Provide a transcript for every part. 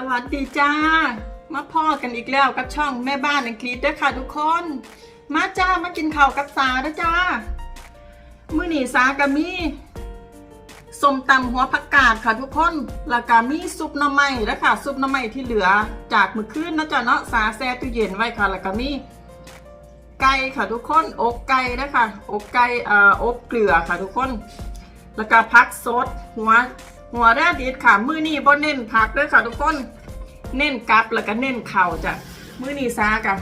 สวัสดีจ้า มาพ่อกันอีกแล้วกับช่องแม่บ้านอังกฤษด้อค่ะทุกคน มาจ้ามากินข้าวกับสาด้อจ้า มื้อนี้สากะมีส้มตำหัวผักกาดค่ะทุกคนแล้วก็มีซุปหน่อไม้แล้วยค่ะ ซุปหน่อไม้ที่เหลือจากมื้อคืนนะจ๊ะเนาะสาแซ่ตู้เย็นไว้ค่ะแล้วก็มีไก่ค่ะทุกคนอกไก่นะคะอกไก่อ่ออบเกลือค่ะทุกคน แล้วก็พักสดหัว หัวแรดดิดค่ะ มือนี้บ่เน้นพักด้วยค่ะทุกคน เน้นกับแล้วก็เน้นเข่าจ้ะ มือนี้ซากะ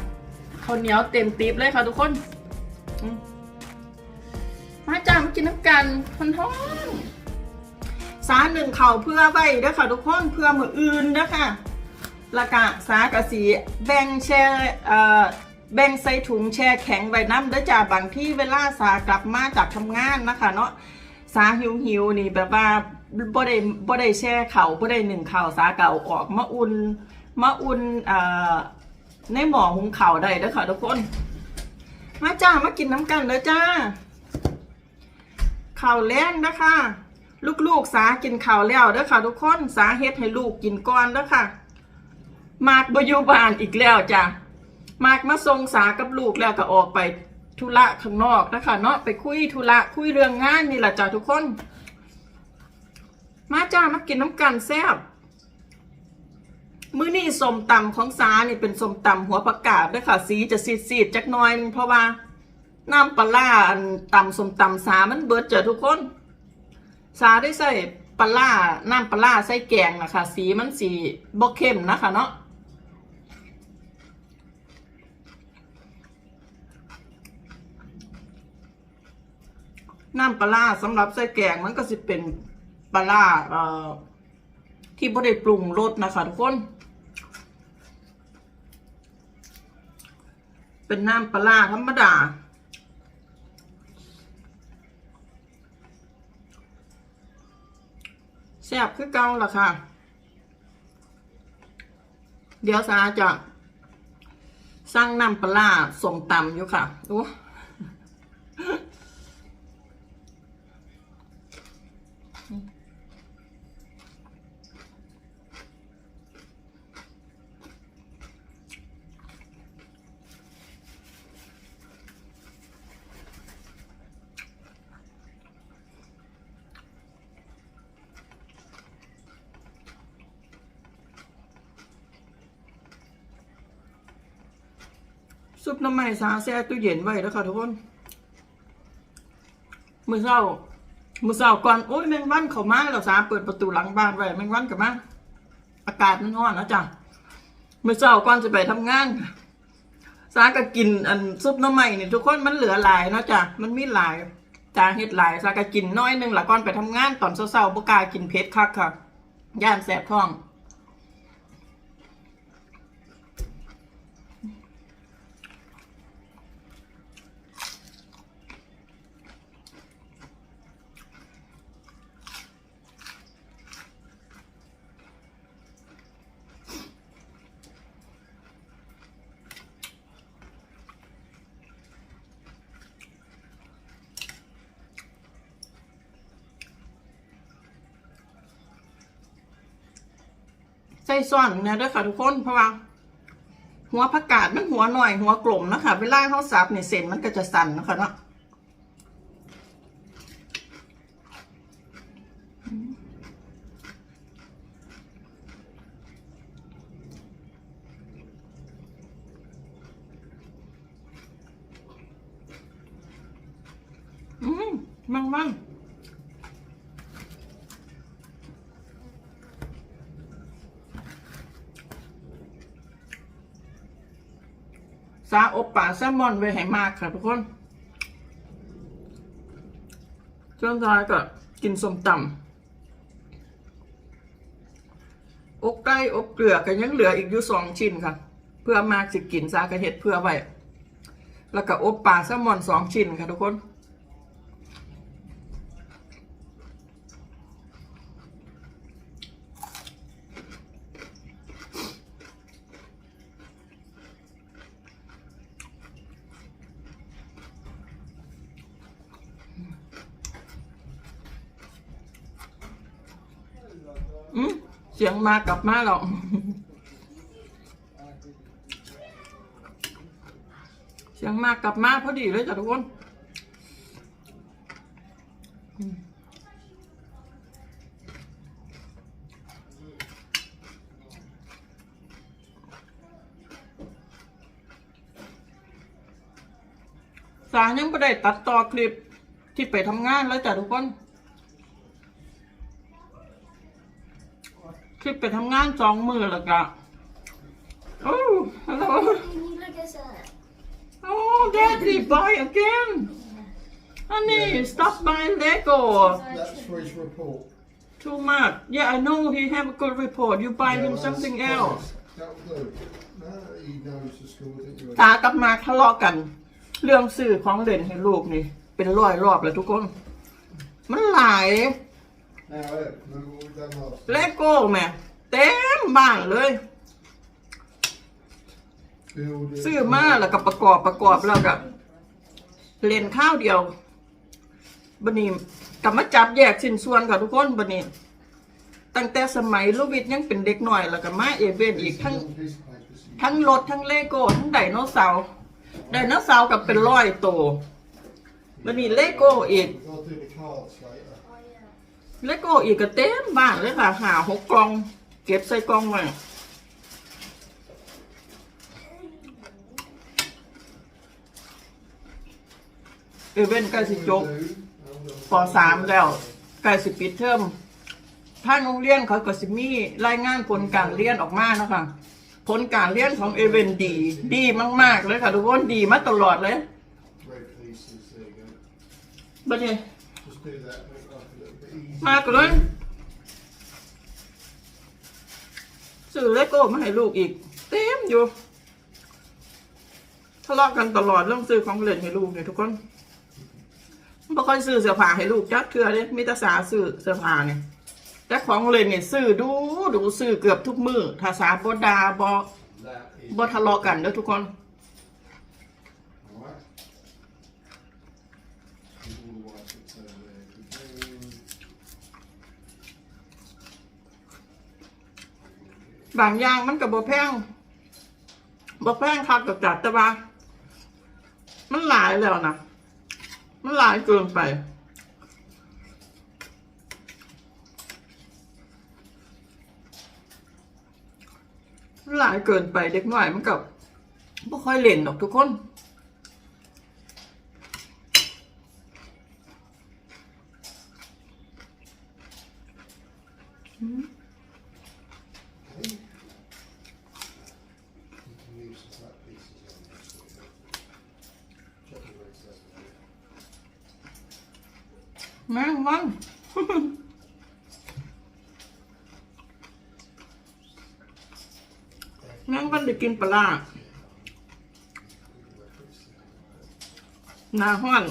ข้าวเหนียวเต็มตีบเลยค่ะทุกคน มาจ้ามากินน้ำกันคนท้องสาหนึ่งเข่าเพื่อไว้ด้อค่ะทุกคนเพื่อมืออื่นเด้อค่ะล้วก็สากะสีแบ่งแช่แบ่งใส่ถุงแช่แข็งไว้น้ำเด้อจ้าบางที่เวลาสากลับมาจากทำงานนะคะเนาะสาหิวหิวนี่แบบว่า บ่ได้บ่ได้แช่เข่าบ่ได้หนึ่งเข่าสาเก่าออกมาอุ่นมาอุ่นอ่อในหม้อหุงข้าวได้เด้อค่ะทุกคน มาจ้ามากินน้ำกันเด้อจ้าข้าวแล้งนะคะลูกๆสากินข้าวแล้วเด้อค่ะทุกคนสาเฮ็ดให้ลูกกินก่อนเด้อค่ะ มากบอยู่บ้านอีกแล้วจ้ะมากมาส่งสากับลูกแล้วก็ออกไปธุระข้างนอกนะคะเนาะไปคุยธุระคุยเรื่องงานนี่แหละจ้ะทุกคน มาจ้ามากินน้ำกันแซ่บมื้อนี้สมตำของสานี่เป็นสมตำหัวประกาศด้วยค่ะ สีจะซีดๆจักน่อยเพราะว่าน้ำปลาร้าอันตำสมตำสามันเบิดเจ้ะทุกคน สาได้ใส่ปลาร้าน้ำปลาร้าใส่แกงนะคะ สีมันสีบ่เข้มนะคะเนาะน้ำปลาร้าสำหรับใส่แกงมันก็สิเป็น ปลาร้าเอ่อที่บ่ได้ปรุงรสนะคะทุกคน เป็นน้ำปลาร้าธรรมดา แซ่บคือเก่าล่ะค่ะ เดี๋ยวสาจะสร้างน้ำปลาร้าส่งตำอยู่ค่ะดู ซุปน้ำมันสาแช่ตู้เย็นไว้แล้วค่ะทุกคน มือเศร้า มือเศร้าก่อน โอ้ยแมงวันเขามาแล้วสาเปิดประตูหลังบ้านไว้แมงวันกับมาอากาศมันร้อนนะจ๊ะมือเศร้าก่อนจะไปทำงานสาก็กินอันซุปน้ำมันนี่ทุกคนมันเหลือหลายนะจ้ะมันมีหลายจาเฮ็ดหลายสาก็กินน้อยนึงละก่อนไปทำงานตอนเศร้าๆบ่กล้ากินเผ็ดคักค่ะย่านแสบท้อง ส่ซ่อนเนี่ยเด้วยค่ะทุกคนเพราะว่าหัวผักกาดมันหัวหน่อยหัวกลมนะคะเวลาเขาสับเนี่ยเส้นมันก็จะสั่นนะคะเนาะอืมมันมัน ซาอบป่าแซลมอนไว้ให้มากค่ะทุกคนช่วงท้ายก็กินส้มตำอกไก่อบเกลือก็ยังเหลืออีกอยู่สองชิ้นค่ะ เพื่อมากสิกินซากระเห็ดเพื่อไว้ แล้วก็อบป่าแซลมอนสองชิ้นค่ะทุกคน อื มากลับมาแล้วเสียงมากกลับมาพอดีเลยจ้ะทุกคนสายังไม่ได้ตัดต่อคลิปที่ไปทำงานแล้วจ้ะทุกคน คลิปไปทำงานสองมือแล้วก็โอ้ฮัลโหล Can you look us up? Oh, Daddy, buy again. Honey, stop buying Lego. That's for his report. Too much. Yeah, I know he have a good report. You buy Yeah, him that's something fine. else. That'll do. No, he knows the school, didn't you? ตากับมาทะเลาะกัน เรื่องซื้อของเล่นให้ลูกนี่ เป็นร้อยรอบแล้วทุกคน มันหลาย เลโก้แม่เต็มบ้านเลย ซื้อมาแล้วก็ประกอบประกอบแล้วก็เล่นข้าวเดียวบันนี้กลับมาจับแยกชิ้นส่วนค่ะทุกคนบันนี้ ตั้งแต่สมัยลูกวิทยังเป็นเด็กหน่อย แล้วก็มาเอเวนอีกทั้งทั้งรถทั้งเลโก้ทั้งไดโนเสาร์ไดโนเสาร์กับเป็นร้อยตัวบันนี้เลโก้อีก เลโก้อีกก็เต็มบ้านเลยค่ะหาหกกล่อง เก็บใส่กล่องไว้เอเวนใกล้สิจบปสามแล้วใกล้สิปิดเทอมทางโรงเรียนเขาก็สิมีรายงานผลการเรียนออกมาเนาะคะผลการเรียนของเอเวนดี ดีมาก ๆ เลยค่ะทุกคนดีมาตลอดเลย Red pieces, there you go. บัดนี้ Just มากเลยซื้อเลโก้มาให้ลูกอีก เต็มอยู่ทะเลาะกันตลอดเรื่องซื้อของเล่นให้ลูกเนี่ยทุกคนไม่ค่อยซื้อเสื้อผ้าให้ลูกจักเทื่อเลยมีแต่สาซื้อเสื้อผ้าเนี่ยแต่ของเล่นเนี่ยซื้อดูดูซื้อเกือบทุกมือถ้าสาบดาบ That is บทะเลาะกันเด้อทุกคน alright. All the white bits over there. Good. บางอย่างมันกับบ่แพงบ่แพงคักกับจัดแต่ว่า มันหลายแล้วนะมันหลายเกินไปมันหลายเกินไปเด็กน้อยมันกับไม่ค่อยเล่นหรอกทุกคน Okay. You can use some flat pieces on this. there you go. Check the rest of that. แมงวันแมงวันได้กินปลาหนาห้อน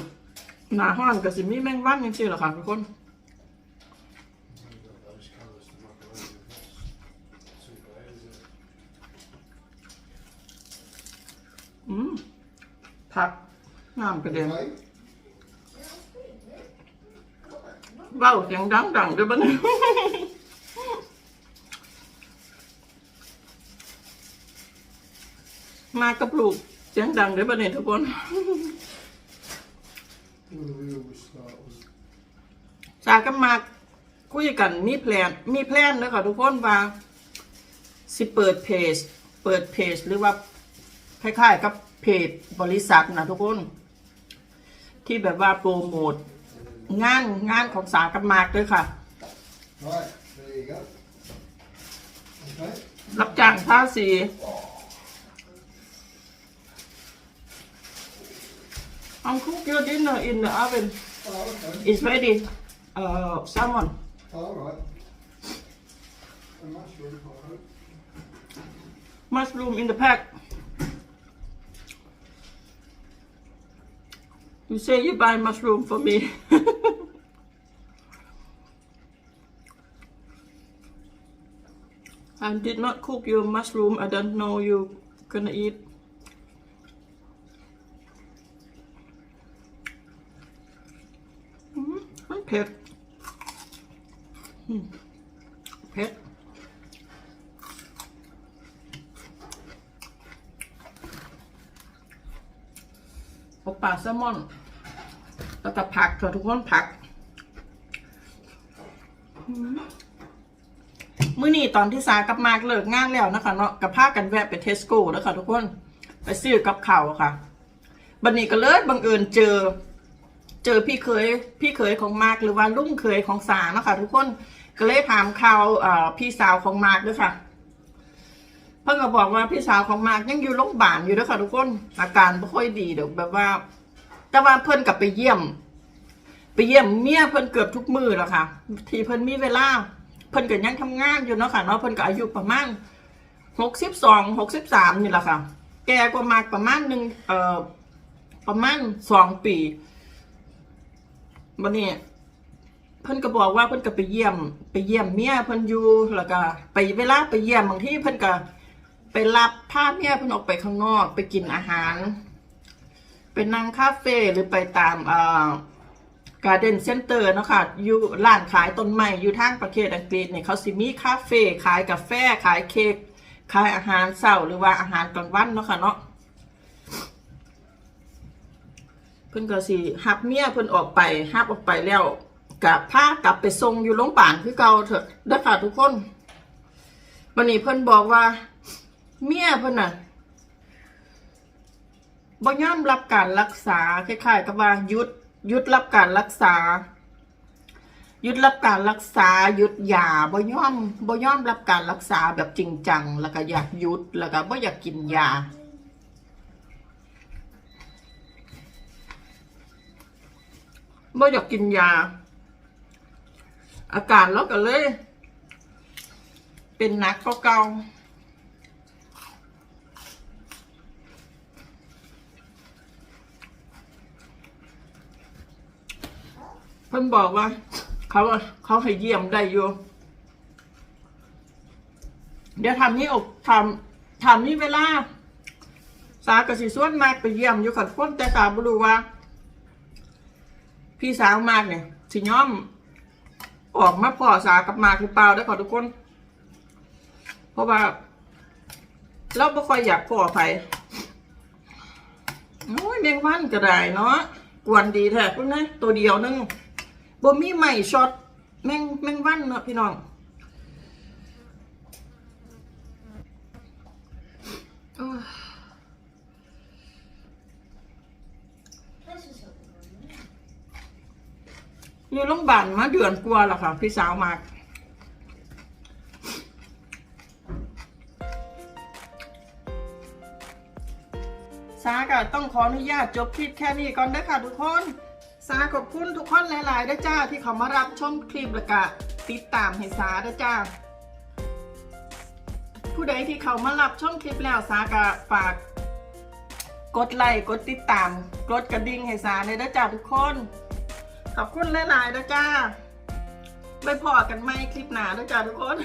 หนาห้อนกับสิมีแมงวันยังเชื่อหรอคะทุกคนอืมผักน้ำกระเด็น Okay. เบ้าเสียงดังดังด้วยบ้านมากับลูกเสียงดังด้วยบ้านี่ทุกคนจากกันมาคุยกันมีแพลนมีแพลนเลยค่ะทุกคนว่าสิเปิดเพจ เปิดเพจหรือว่าคล้ายๆกับเพจบริษัทนะทุกคน ที่แบบว่าโปรโมท งานงานของสาวกันมากเลยค่ะ Right, there you go. Okay. รับจ้างภาษีอังคุก your dinner in the oven Oh, okay. is ready uh salmon All right. A mushroom, I hope. mushroom in the pack You say you buy mushroom for me. I did not cook your mushroom. I don't know you gonna eat. Mm -hmm. Pet. Hmm. Pet. Oppa salmon. แล้วก็ผักค่ะทุกคนผัก มื้อนี้ตอนที่สากับมากเลิกงานแล้วนะคะ เนาะกับพากันแวะไปเทสโก้แล้วค่ะทุกคน ไปซื้อกับข้าวค่ะ บันนี้ก็เลยบังเอิญเจอ เจอพี่เคย พี่เคยของมากหรือว่าลุงเคยของสาเนาะคะ ทุกคนก็เลยถามข่าวพี่สาวของมากด้วยค่ะเพิ่งก็บอกว่าพี่สาวของมากยังอยู่โรงพยาบาลอยู่ด้วยค่ะทุกคน อาการไม่ค่อยดีเดี๋ยวแบบว่า แต่ว่าเพิ่นกลับไปเยี่ยม ไปเยี่ยมเมียเพิ่นเกือบทุกมือแล้วค่ะ ที่เพิ่นมีเวลา เพิ่นก็ยังทำงานอยู่เนาะค่ะเนาะเพิ่นก็อายุประมาณหกสิบสองหกสิบสามนี่แหละค่ะ แกกว่ามากประมาณหนึ่งเอ่อประมาณสองปีบันนี้เพิ่นก็บอกว่าเพิ่นก็ไปเยี่ยม ไปเยี่ยมเมียเพิ่นอยู่แล้วก็ไปเวลาไปเยี่ยมบางที่เพิ่นก็ไปรับพาเมียเพิ่นออกไปข้างนอก ไปกินอาหาร ไปนั่งคาเฟ่หรือไปตามอ่อการ์เดนเซ็นเตอร์นะคะอยู่ร้านขายต้นไม้อยู่ทางประเทศอังกฤษเนี่ยเขาสิมีคาเฟ่ขายกาแฟขายเค้กขายอาหารเช้าหรือว่าอาหารกลางวันเนาะค่ะเนาะเพิ่นก็สิฮับเมียเพิ่นออกไปฮับออกไปแล้วกับพากลับไปส่งอยู่โรงพยาบาลคือเก่าเถอะเด้อค่ะทุกคนวันนี้เพิ่นบอกว่า เมียเพิ่นน่ะ บ่ยอมรับการรักษาคล้ายๆกับว่าหยุดหยุดรับการรักษาหยุดรับการรักษาหยุดยาบ่ยอมบ่ยอมรับการรักษาแบบจริงจังแล้วก็อยากหยุดแล้วก็บ่อยากกินยาบ่อยากกินยา อาการเราก็เลย เป็นหนักก็เก่า พิ่นบอกว่า เขาเขาให้เยี่ยมได้อยู่เดี๋ยวทำนี้อกทำทำนี้เวลา สากสิส่วนมากไปเยี่ยมอยู่กับคนแต่สาบรู้ว่า พี่สาวมากเนี่ยสิย้อม ออกมาพ่อสากับมากหรือเปล่าได้ขอทุกคน เพราะว่า เราไม่ค่อยอยากพ่อไผโอ้ยแมงวันก็ได้เนาะกวนดีแท้พวกนี้ตัวเดียวนึง บ่มีใหม่ช็อตแมงแมงวันเนาะพี่น้องอยอยู่โรงพยาบาลมาเดือนกว่าแล้วค่ะ พี่สาวมากสาก็ต้องขออนุญาตจบคลิปแค่นี้ก่อนเด้อค่ะทุกคน สาขอบคุณทุกคนหลายๆด้วยจ้าที่เขามารับชมคลิปแล้วก็ติดตามให้สาด้วยจ้า ผู้ใดที่เขามารับชมคลิปแล้วสาก็ฝาก กดไลค์กดติดตาม กดกระดิ่งให้สาเลยนะจ้าทุกคน ขอบคุณหลายๆนะจ้าไปพอกันไหมคลิปหนานะจ้าทุกคน